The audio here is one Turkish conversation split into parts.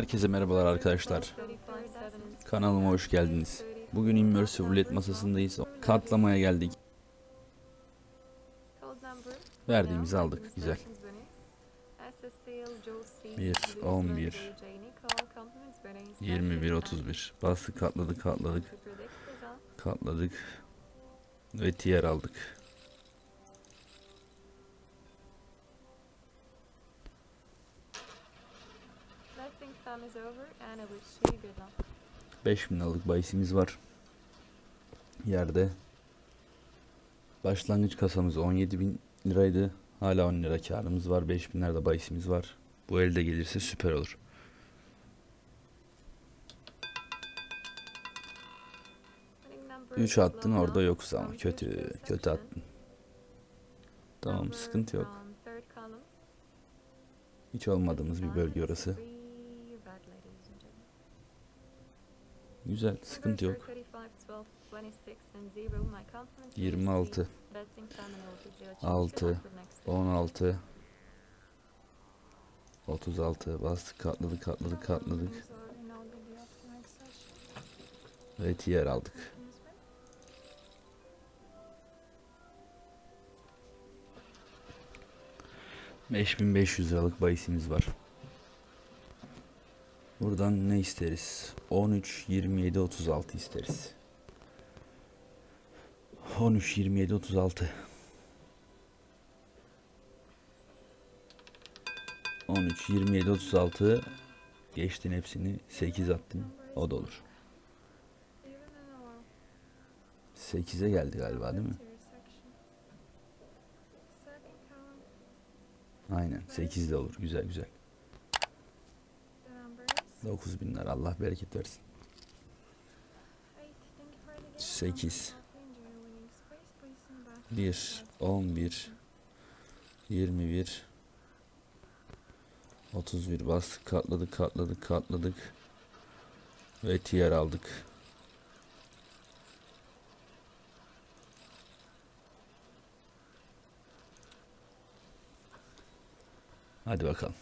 Herkese merhabalar arkadaşlar. Kanalıma hoş geldiniz. Bugün Immersive Roulette masasındayız. Katlamaya geldik. Verdiğimizi aldık. Güzel. 1, 11, 21, 31. Bastık katladık katladık katladık. Ve tiyer aldık. Time is over and I wish you good luck. 5000 liralık bahisimiz var. Yerde. Başlangıç kasamız 17.000 liraydı. Hala 10 lira karımız var. 5000 lirada bahisimiz var. Bu elde gelirse süper olur. Winning number 3 is attın orada yokuz ama kötü kötü attın. Tamam sıkıntı yok. Hiç olmadığımız bir bölge orası. Three red, ladies and gentlemen. Güzel sıkıntı Numbers yok. are 35, 12, 26 and 0. My compliments to 26 receive. Betting time and I will judge. Altı, Good luck with next week. 16 36 bastık katladık katladık katladık ve tiyer aldık. ...5500 liralık bahisimiz var. Buradan ne isteriz? 13, 27, 36 isteriz. 13, 27, 36. 13, 27, 36. Geçtin hepsini. 8 attın. O da olur. 8'e geldi galiba değil mi? Aynen 8 de olur. Güzel güzel. 9000 lira Allah bereket versin. 8 1 11 21 31 bastık katladık katladık katladık ve tiyer aldık. Hadi bakalım.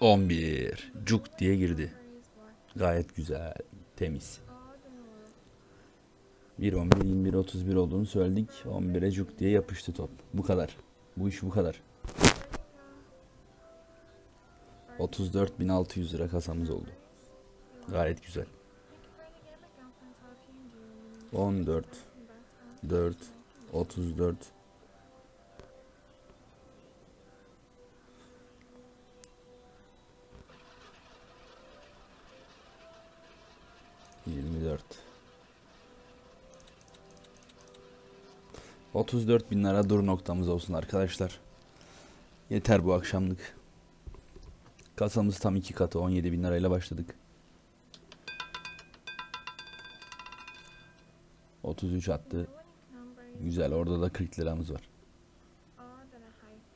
11 cuk diye girdi. Gayet güzel, temiz. 1 11 21 31 olduğunu söyledik. 11'e cuk diye yapıştı top. Bu kadar. Bu iş bu kadar. 34.600 lira kasamız oldu. Gayet güzel. 14 4 34 24 34 bin lira dur noktamız olsun arkadaşlar. Yeter bu akşamlık. Kasamız tam iki katı 17 bin lirayla başladık. 33 attı. Güzel orada da 40 liramız var.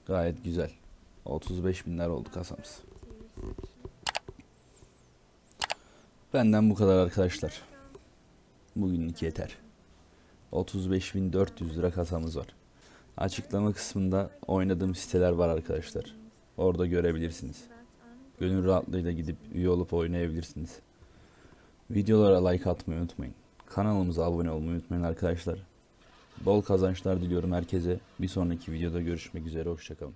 Gayet güzel. 35 bin lira oldu kasamız. Benden bu kadar arkadaşlar. Bugünlük yeter. 35.400 lira kasamız var. Açıklama kısmında oynadığım siteler var arkadaşlar. Orada görebilirsiniz. Gönül rahatlığıyla gidip üye olup oynayabilirsiniz. Videolara like atmayı unutmayın. Kanalımıza abone olmayı unutmayın arkadaşlar. Bol kazançlar diliyorum herkese. Bir sonraki videoda görüşmek üzere. Hoşçakalın.